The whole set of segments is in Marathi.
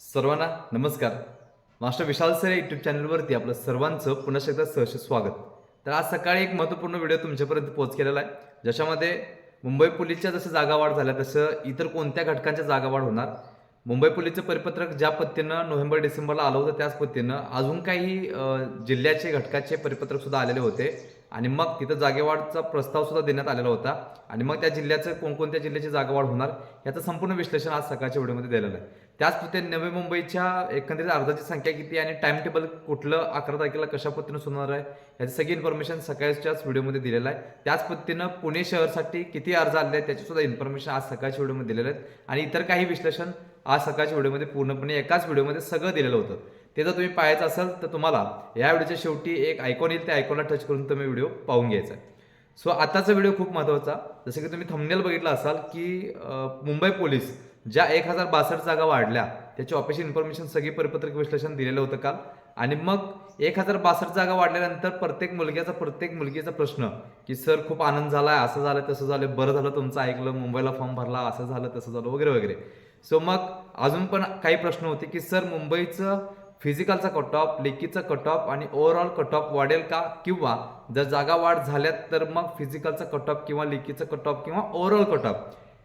सर्वांना नमस्कार. मास्टर विशाल सर यूट्यूब चॅनलवरती आपलं सर्वांचं पुन्हा एकदा सहर्ष स्वागत. तर आज सकाळी एक महत्त्वपूर्ण व्हिडिओ तुमच्यापर्यंत पोहोच केलेला आहे. ज्याच्यामध्ये मुंबई पोलीसच्या जसं जागावाढ झाल्या तसं इतर कोणत्या घटकांच्या जागावाढ होणार? मुंबई पोलीसचं परिपत्रक ज्या पद्धतीनं नोव्हेंबर डिसेंबरला आलं होतं त्याच पद्धतीनं अजून काही जिल्ह्याचे घटकाचे परिपत्रक सुद्धा आलेले होते. आणि मग तिथं जागेवाढचा प्रस्ताव सुद्धा देण्यात आलेला होता. आणि मग त्या जिल्ह्याचं कोणकोणत्या जिल्ह्याची जागावाढ होणार याचं संपूर्ण विश्लेषण आज सकाळच्या व्हिडिओमध्ये दिलेलं आहे. त्याच पद्धतीने नवी मुंबईच्या एकंदरीत अर्जाची संख्या किती आणि टाइम टेबल कुठलं अकरा तारखेला कशा पद्धतीनं सुनार आहे याची सगळी इन्फॉर्मेशन सकाळच्याच व्हिडिओमध्ये दिलेलं आहे. त्याच पद्धतीनं पुणे शहरसाठी किती अर्ज आले आहेत त्याची सुद्धा इन्फॉर्मेशन आज सकाळच्या व्हिडिओमध्ये दिलेलं आहेत. आणि इतर काही विश्लेषण आज सकाळच्या व्हिडिओमध्ये पूर्णपणे एकाच व्हिडिओमध्ये सगळं दिलेलं होतं. ते जर तुम्ही पाहायचं असेल तर तुम्हाला या व्हिडिओच्या शेवटी एक आयकॉन येईल. त्या आयकॉनला टच करून तुम्ही व्हिडिओ पाहून घ्यायचा आहे. सो आताचा व्हिडिओ खूप महत्त्वाचा जसं की तुम्ही थंबनेल बघितला असाल की मुंबई पोलीस ज्या एक हजार बासष्ट जागा वाढल्या त्याची ऑफिशियल इन्फॉर्मेशन सगळी परिपत्रक विश्लेषण दिलेलं होतं काल. आणि मग एक हजार बासष्ट जागा वाढल्यानंतर प्रत्येक मुलग्याचा प्रत्येक मुलगीचा प्रश्न की सर खूप आनंद झाला आहे असं झालं तसं झालं बरं झालं तुमचं ऐकलं मुंबईला फॉर्म भरला असं झालं तसं झालं वगैरे वगैरे. सो मग अजून पण काही प्रश्न होते की सर मुंबईचं फिजिकलचा कट ऑफ लेकीचा कट ऑफ आणि ओव्हरऑल कट ऑफ वाढेल का? किंवा जर जागा वाढ झाल्यात तर मग फिजिकलचा कट ऑफ किंवा लेखीचा कट ऑफ किंवा ओव्हरऑल कट ऑफ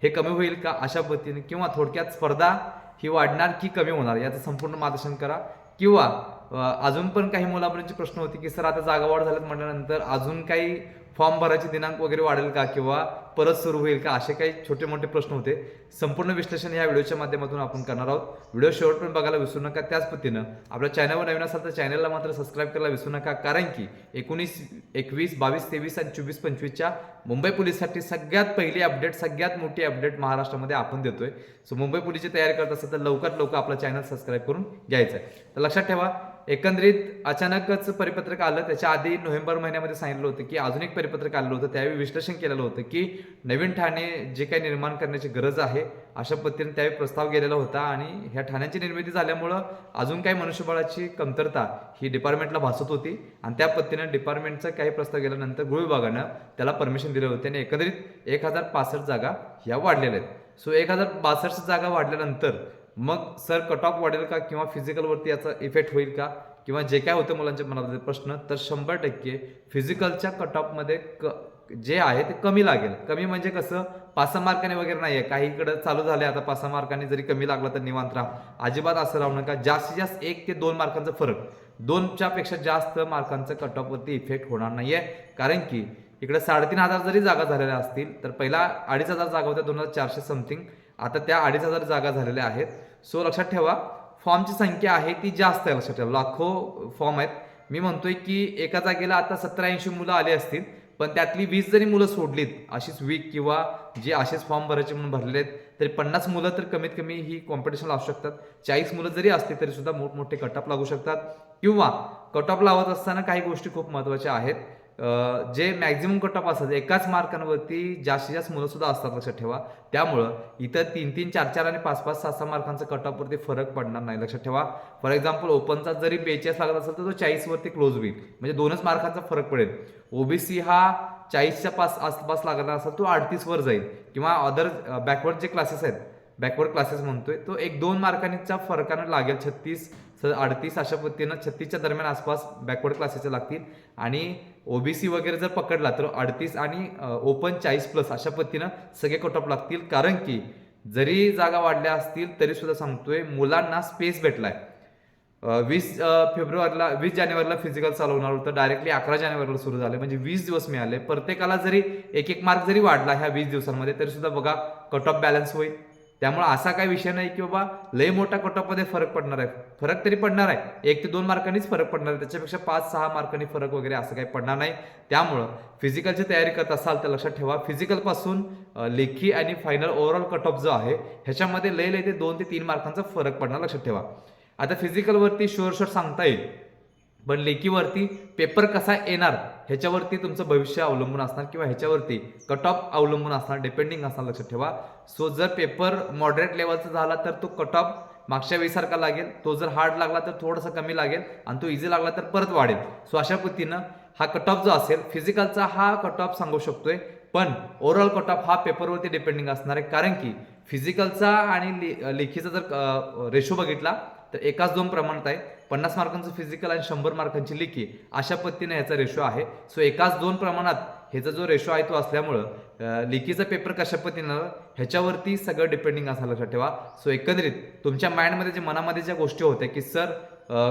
हे कमी होईल का? अशा पद्धतीने किंवा थोडक्यात स्पर्धा ही वाढणार की कमी होणार? याचं संपूर्ण मार्गदर्शन करा. किंवा अजून पण काही मुलामुलींचे प्रश्न होते की सर आता जागा वाढ झाल्यात म्हटल्यानंतर अजून काही फॉर्म भरायचे दिनांक वगैरे वाढेल का? किंवा परत सुरू होईल का असे काही छोटे मोठे प्रश्न होते. संपूर्ण विश्लेषण या व्हिडिओच्या माध्यमातून आपण करणार आहोत. व्हिडिओ शेवट पण बघायला विसरू नका. त्याच पद्धतीनं आपल्या चॅनलवर नवीन असाल तर चॅनलला मात्र सबस्क्राईब करायला विसरू नका. कारण की एकोणीस एकवीस बावीस तेवीस आणि चोवीस पंचवीसच्या मुंबई पोलीससाठी सगळ्यात पहिली अपडेट सगळ्यात मोठी अपडेट महाराष्ट्रामध्ये आपण देतोय. सो मुंबई पोलीसची तयारी करत असेल तर लवकरात लवकर आपला चॅनल सबस्क्राईब करून घ्यायचं आहे तर लक्षात ठेवा एकंदरीत अचानकच परिपत्रक आलं त्याच्या आधी नोव्हेंबर महिन्यामध्ये सांगितलं होतं की अजून एक परिपत्रक आलं होतं त्यावेळी विश्लेषण केलेलं होतं की नवीन ठाणे जे काही निर्माण करण्याची गरज आहे अशा पद्धतीने त्यावेळी प्रस्ताव गेलेला होता आणि ह्या ठाण्यांची निर्मिती झाल्यामुळं अजून काही मनुष्यबळाची कमतरता ही डिपार्टमेंटला भासत होती आणि त्या पद्धतीनं डिपार्टमेंटचा काही प्रस्ताव गेल्यानंतर गृह विभागानं त्याला परमिशन दिलं होते आणि एकंदरीत एक हजार पासष्ट जागा ह्या वाढलेल्या आहेत. सो एक हजार बासष्ट जागा वाढल्यानंतर मग सर कट ऑफ वाढेल का किंवा फिजिकलवरती याचा इफेक्ट होईल का? किंवा जे काय होतं मुलांच्या मनामध्ये प्रश्न तर शंभर टक्के फिजिकलच्या कट ऑफमध्ये क जे आहे ते कमी लागेल. कमी म्हणजे कसं? पाच मार्काने वगैरे नाही आहे काहीकडे चालू झाले आता पाच मार्काने मार्कांनी जरी कमी लागला तर निवांत राहा. अजिबात असं राहू नका. जास्तीत जास्त एक ते दोन मार्कांचा फरक. दोनच्या पेक्षा जास्त मार्कांचा कट ऑफवरती इफेक्ट होणार नाही आहे कारण की इकडे साडेतीन हजार जरी जागा झालेल्या असतील तर पहिला अडीच हजार जागा होत्या दोन हजार चारशे समथिंग आता त्या अडीच हजार जागा झालेल्या आहेत. सो लक्षात ठेवा फॉर्मची संख्या आहे ती जास्त आहे लक्षात ठेवा. लाखो फॉर्म आहेत. मी म्हणतोय की एका जागेला आता सतरा ऐंशी मुलं आली असतील पण त्यातली वीस जरी मुलं सोडलीत अशीच वीक किंवा जे असेच फॉर्म भरायचे म्हणून भरलेले आहेत तरी पन्नास मुलं तर कमीत कमी ही कॉम्पिटिशन लावू शकतात. चाळीस मुलं जरी असतील तरी सुद्धा मोठमोठे कटअप लागू शकतात. किंवा कटअप लावत असताना काही गोष्टी खूप महत्त्वाच्या आहेत. जे मॅक्झिमम कटअप असतात एकाच मार्कांवरती जास्तीत जास्त मुलं सुद्धा असतात लक्षात ठेवा. त्यामुळं इथं तीन तीन चार चार आणि पाच पाच सहा सहा मार्कांचा कटअपवरती फरक पडणार नाही लक्षात ठेवा. फॉर एक्झाम्पल ओपनचा जरी बेचाळीस लागत असेल तर तो चाळीसवरती क्लोज होईल. म्हणजे दोनच मार्कांचा फरक पडेल. ओबीसी हा चाळीसच्या पास आसपास लागणार असेल तो अडतीसवर जाईल. किंवा अदर बॅकवर्ड जे क्लासेस आहेत बॅकवर्ड क्लासेस म्हणतोय तो एक दोन मार्कांचा फरकानं लागेल छत्तीस अडतीस अशा पद्धतीनं छत्तीसच्या दरम्यान आसपास बॅकवर्ड क्लासेस लागतील. आणि ओबीसी वगैरे जर पकडला तर अडतीस आणि ओपन चाळीस प्लस अशा पद्धतीनं सगळे कटऑफ लागतील. कारण की जरी जागा वाढल्या असतील तरी सुद्धा सांगतोय मुलांना स्पेस भेटलाय. वीस फेब्रुवारीला वीस जानेवारीला फिजिकल चालू होणार होतं. डायरेक्टली अकरा जानेवारीला सुरू झाले. म्हणजे वीस दिवस मिळाले. प्रत्येकाला जरी एक एक मार्क जरी वाढला ह्या वीस दिवसांमध्ये तरी सुद्धा बघा कट ऑफ बॅलन्स होईल. त्यामुळे असा काही विषय नाही की बाबा लय मोठा कटॉपमध्ये फरक पडणार आहे. फरक तरी पडणार आहे. एक ते दोन मार्कांनीच फरक पडणार आहे. त्याच्यापेक्षा पाच सहा मार्कांनी फरक वगैरे असं काही पडणार नाही. त्यामुळं फिजिकलची तयारी करत असाल तर लक्षात ठेवा फिजिकलपासून लेखी आणि फायनल ओव्हरऑल कट ऑफ जो आहे ह्याच्यामध्ये लय लय ते दोन ते तीन मार्कांचा फरक पडणार लक्षात ठेवा. आता फिजिकलवरती शोर शोर सांगता येईल. पण लेखीवरती पेपर कसा येणार ह्याच्यावरती तुमचं भविष्य अवलंबून असणार किंवा ह्याच्यावरती कट ऑफ अवलंबून असणार डिपेंडिंग असणार लक्षात ठेवा. सो जर पेपर मॉडरेट लेवलचा झाला तर तो कट ऑफ मागच्या वेळीसारखा लागेल. तो जर हार्ड लागला तर थोडासा कमी लागेल आणि तो इझी लागला तर परत वाढेल. सो अशा पद्धतीनं हा कट ऑफ जो असेल फिजिकलचा हा कट ऑफ सांगू शकतोय. पण ओव्हरऑल कट ऑफ हा पेपरवरती डिपेंडिंग असणार आहे. कारण की फिजिकलचा आणि लेखीचा जर रेशो बघितला तर एकाच दोन प्रमाणात आहे. पन्नास मार्कांचं फिजिकल आणि शंभर मार्कांची लेखी अशा पद्धतीने ह्याचा रेशो आहे. सो एकाच दोन प्रमाणात ह्याचा जो रेशो आहे तो असल्यामुळं लेखीचा पेपर कशा पद्धतीनं ह्याच्यावरती सगळं डिपेंडिंग असा लक्षात ठेवा. सो एकंदरीत तुमच्या माइंडमध्ये जे मनामध्ये ज्या गोष्टी होत्या की सर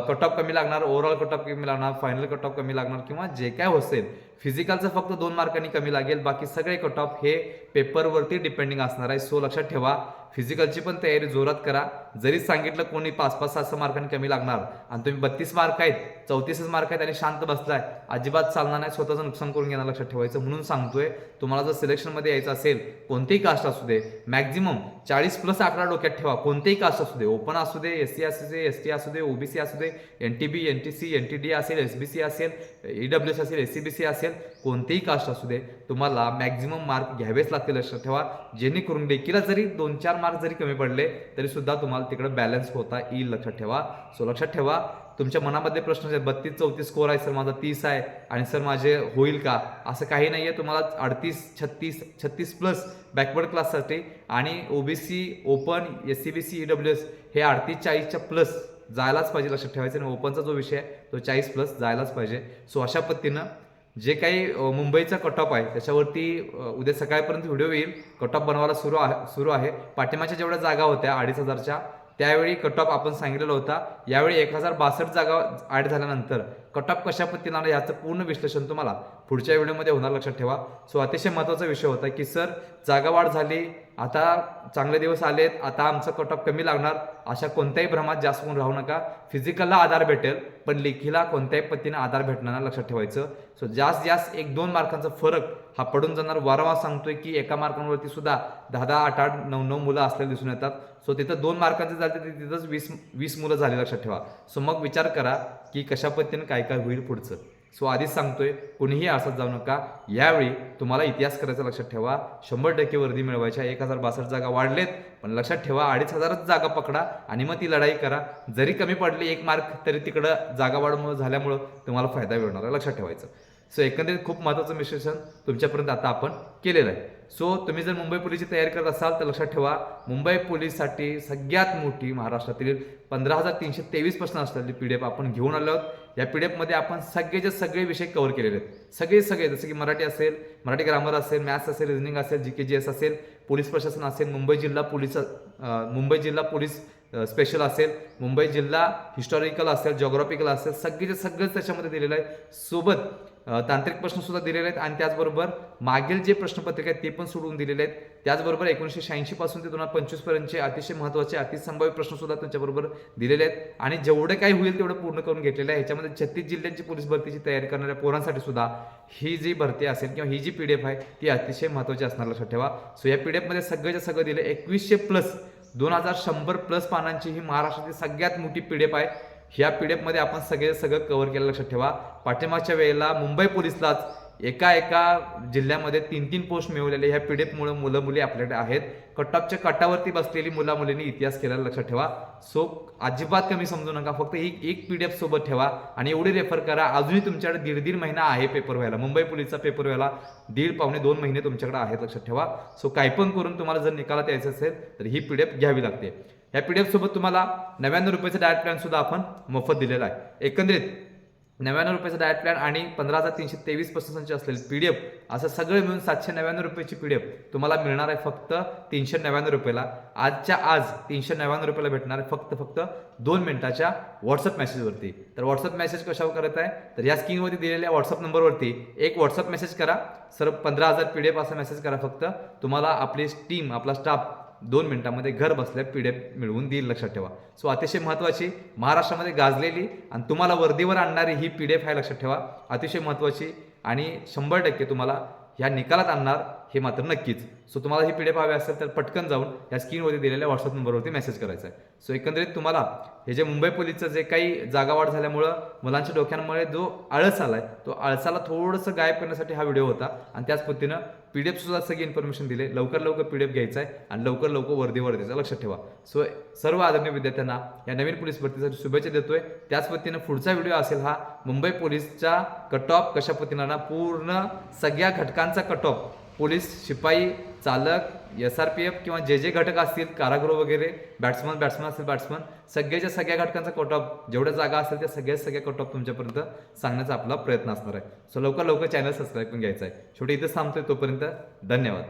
कट ऑफ कमी लागणार ओव्हरऑल कट ऑफ कमी लागणार फायनल कट ऑफ कमी लागणार किंवा जे काय असेल फिजिकलचं फक्त दोन मार्कांनी कमी लागेल बाकी सगळे कट ऑफ हे पेपरवरती डिपेंडिंग असणार आहे. सो लक्षात ठेवा फिजिकलची पण तयारी जोरात करा. जरी सांगितलं कोणी पाच पाच सहा सहा मार्कांनी कमी लागणार आणि तुम्ही बत्तीस मार्क आहेत चौतीसच मार्क आहेत आणि शांत बसलाय अजिबात चालणार नाही स्वतःचं नुकसान करून घेणार लक्षात ठेवायचं. म्हणून सांगतोय तुम्हाला जर सिलेक्शनमध्ये यायचं असेल कोणतेही कास्ट असू दे मॅक्झिमम चाळीस प्लस आकडा डोक्यात ठेवा कोणतेही कास्ट असू दे ओपन असू दे एस सी असू दे एस टी असू दे ओबीसी असू दे N T B N T C N T D असेल एस बी सी असेल ईडब्ल्यू एस असेल एस सी बी सी असेल कोणतेही कास्ट असू दे तुम्हाला मॅक्झिमम मार्क घ्यावेच लागतील लक्षात ठेवा. जेणेकरून देखील जरी दोन चार मार्क जरी कमी पडले तरी सुद्धा तुम्हाला तिकडे बॅलन्स होता येईल लक्षात ठेवा. सो लक्षात ठेवा तुमच्या मनामध्ये प्रश्न आहे बत्तीस चौतीस स्कोर आहे सर माझा तीस आहे आणि सर माझे होईल का? असं काही नाही आहे तुम्हाला अडतीस छत्तीस छत्तीस प्लस बॅकवर्ड क्लाससाठी आणि OBC open S C B C E W S हे अडतीस चाळीसच्या प्लस जायलाच पाहिजे लक्षात ठेवायचं. आणि ओपनचा जो विषय आहे तो चाळीस प्लस जायलाच पाहिजे. सो अशा पद्धतीनं जे काही मुंबईचा कट ऑफ आहे त्याच्यावरती उद्या सकाळपर्यंत व्हिडिओ येईल. कट ऑफ बनवायला सुरू आहे सुरू आहे. पाठिंबाच्या जेवढ्या जागा होत्या अडीच हजारच्या त्यावेळी कट ऑफ आपण सांगितलेला होता. यावेळी एक हजार बासष्ट जागा ॲड झाल्यानंतर कट ऑफ कशा पद्धतीनं आला याचं पूर्ण विश्लेषण तुम्हाला पुढच्या व्हिडिओमध्ये होणार लक्षात ठेवा. सो अतिशय महत्त्वाचा विषय होता की सर जागा वाढ झाली. आता चांगले दिवस आलेत आता आमचं कट ऑफ कमी लागणार अशा कोणत्याही भ्रमात जास्त होऊन राहू नका. फिजिकलला आधार भेटेल पण लेखीला कोणत्याही पद्धतीने आधार भेटणार लक्षात ठेवायचं. सो जास्त जास्त एक दोन मार्कांचा फरक हा पडून जाणार. वारंवार सांगतोय की एका मार्कांवरती सुद्धा दहा दहा आठ आठ नऊ नऊ मुलं असलेले दिसून येतात. सो तिथं दोन मार्कांचे झाले तर तिथंच वीस वीस मुलं झाली लक्षात ठेवा. सो मग विचार करा की कशा पद्धतीने काय काय होईल पुढचं. सो आधीच सांगतोय कुणीही असत जाऊ नका. यावेळी तुम्हाला इतिहास करायचा लक्षात ठेवा. शंभर टक्के वर्दी मिळवायच्या. एक हजार बासष्ट जागा वाढलेत पण लक्षात ठेवा अडीच हजारच जागा पकडा आणि मग ती लढाई करा. जरी कमी पडली एक मार्क तरी तिकडं जागा वाढ झाल्यामुळं तुम्हाला फायदा मिळणार आहे लक्षात ठेवायचं. सो एकंदरीत खूप महत्त्वाचं विश्लेषण तुमच्यापर्यंत आता आपण केलेलं आहे. सो तुम्ही जर मुंबई पोलीसची तयारी करत असाल तर लक्षात ठेवा मुंबई पोलीससाठी सगळ्यात मोठी महाराष्ट्रातील पंधरा हजार तीनशे तेवीस प्रश्न असलेली पी डी एफ आपण घेऊन आलो आहोत. या पी डी एफमध्ये आपण सगळेचे सगळे विषय कव्हर केलेले आहेत. सगळे सगळे जसं की मराठी असेल मराठी ग्रामर असेल मॅथ्स असेल रिजनिंग असेल जी के जी एस असेल पोलीस प्रशासन असेल मुंबई जिल्हा पोलीस मुंबई जिल्हा पोलीस स्पेशल असेल मुंबई जिल्हा हिस्टॉरिकल असेल जॉग्राफिकल असेल सगळेचे सगळेच त्याच्यामध्ये दिलेलं आहे. सोबत तांत्रिक प्रश्नसुद्धा दिलेले आहेत आणि त्याचबरोबर मागील जे प्रश्नपत्रिका आहेत ते पण सोडवून दिलेले आहेत. त्याचबरोबर एकोणीसशे शहाऐंशी पासून ते दोन हजार पंचवीसपर्यंतचे अतिशय महत्त्वाचे अतिसंभाव्य प्रश्नसुद्धा तुमच्याबरोबर त्यांच्याबरोबर दिलेले आहेत. आणि जेवढं काही होईल तेवढं पूर्ण करून घेतलेलं आहे. ह्याच्यामध्ये छत्तीस जिल्ह्यांची पोलीस भरतीची तयारी करणाऱ्या पोरांसाठी सुद्धा ही जी भरती असेल किंवा ही जी पी डी एफ आहे ती अतिशय महत्त्वाची असणार लक्षात ठेवा. सो या पी डी एफमध्ये सगळ्याच्या सगळं दिलं एकवीसशे प्लस दोन हजार शंभर प्लस पानांची ही महाराष्ट्रातील सगळ्यात मोठी पी डी एफ आहे. ह्या पी डी एफमध्ये आपण सगळे सगळं कव्हर केलं. लक्षात ठेवा. पाठिंबाच्या वेळेला मुंबई पोलिसलाच एका एका जिल्ह्यामध्ये तीन तीन पोस्ट मिळवलेले ह्या पी डी एफमुळे मुलं मुली आपल्याकडे आहेत. कट कटावरती बसलेली मुला मुलींनी इतिहास केलेला लक्षात ठेवा. सो अजिबात कमी समजू नका. फक्त ही एक पी डी एफ सोबत ठेवा आणि एवढी रेफर करा. अजूनही तुमच्याकडे दीड दीड महिना आहे पेपर व्हायला. मुंबई पोलीसचा पेपर व्हायला दीड पावणे दोन महिने तुमच्याकडे आहेत लक्षात ठेवा. सो काय पण करून तुम्हाला जर निकाला द्यायचा असेल तर ही पी डी एफ घ्यावी लागते. या पी डी एफसोबत तुम्हाला नव्याण्णव रुपयाचा डायट प्लॅनसुद्धा आपण मोफत दिलेला आहे. एकंदरीत नव्याण्णव रुपयाचा डायट प्लॅन आणि पंधरा हजार तीनशे तेवीस पर्सेंटची असलेली पी डी एफ असं सगळं मिळून सातशे नव्याण्णव रुपयाची पी डी एफ तुम्हाला मिळणार आहे फक्त तीनशे नव्याण्णव रुपयाला. आजच्या आज तीनशे नव्याण्णव रुपयाला भेटणार आहे फक्त फक्त दोन मिनिटाच्या व्हॉट्सअप मेसेजवरती तर व्हॉट्सअप मेसेज कशावर करत आहे? तर या स्क्रीनवरती दिलेल्या व्हॉट्सअप नंबरवरती एक व्हॉट्सअप मेसेज करा. सर पंधरा हजार पी डी एफ असा मेसेज करा फक्त. तुम्हाला आपली टीम आपला स्टाफ दोन मिनिटांमध्ये घर बसल्या पी डी एफ मिळवून देईल लक्षात ठेवा. सो अतिशय महत्त्वाची महाराष्ट्रामध्ये गाजलेली आणि तुम्हाला वर्दीवर आणणारी ही पी डी एफ आहे लक्षात ठेवा. अतिशय महत्त्वाची आणि शंभर टक्के तुम्हाला ह्या निकालात आणणार हे मात्र नक्कीच. सो तुम्हाला ही पी डी एफ हवी असेल तर पटकन जाऊन या स्क्रीनवरती दिलेल्या व्हॉट्सअप नंबरवरती मेसेज करायचा आहे. सो एकंदरीत तुम्हाला हे जे मुंबई पोलीसचं जे काही जागावाढ झाल्यामुळं मुलांच्या डोक्यांमुळे जो आळस आलाय तो आळसाला थोडंसं गायब करण्यासाठी हा व्हिडिओ होता. आणि त्याच पद्धतीनं पी डी एफ सुद्धा सगळी इन्फॉर्मेशन दिले. लवकर लवकर पी डी एफ घ्यायचा आहे आणि लवकर लवकर वर्दी द्यायचं लक्षात ठेवा. सो सर्व आदरणीय विद्यार्थ्यांना या नवीन पोलीस भरतीसाठी शुभेच्छा देतोय. त्याच पद्धतीनं पुढचा व्हिडिओ असेल हा मुंबई पोलीसच्या कट ऑफ कशा पद्धतीनं ना पूर्ण सगळ्या घटकांचा कट ऑफ पोलीस शिपाई चालक एस आर पी एफ किंवा जे जे घटक असतील कारागृह वगैरे बॅट्समन बॅट्समन असतील बॅट्समन सगळ्याच्या सगळ्या घटकांचा कट ऑफ जेवढ्या जागा असेल त्या सगळ्या सगळ्या कट ऑफ तुमच्यापर्यंत सांगण्याचा आपला प्रयत्न असणार आहे. सो लवकर लवकर चॅनल सबस्क्राईब करून घ्यायचा आहे. शेवटी इथेच थांबतोय तोपर्यंत धन्यवाद.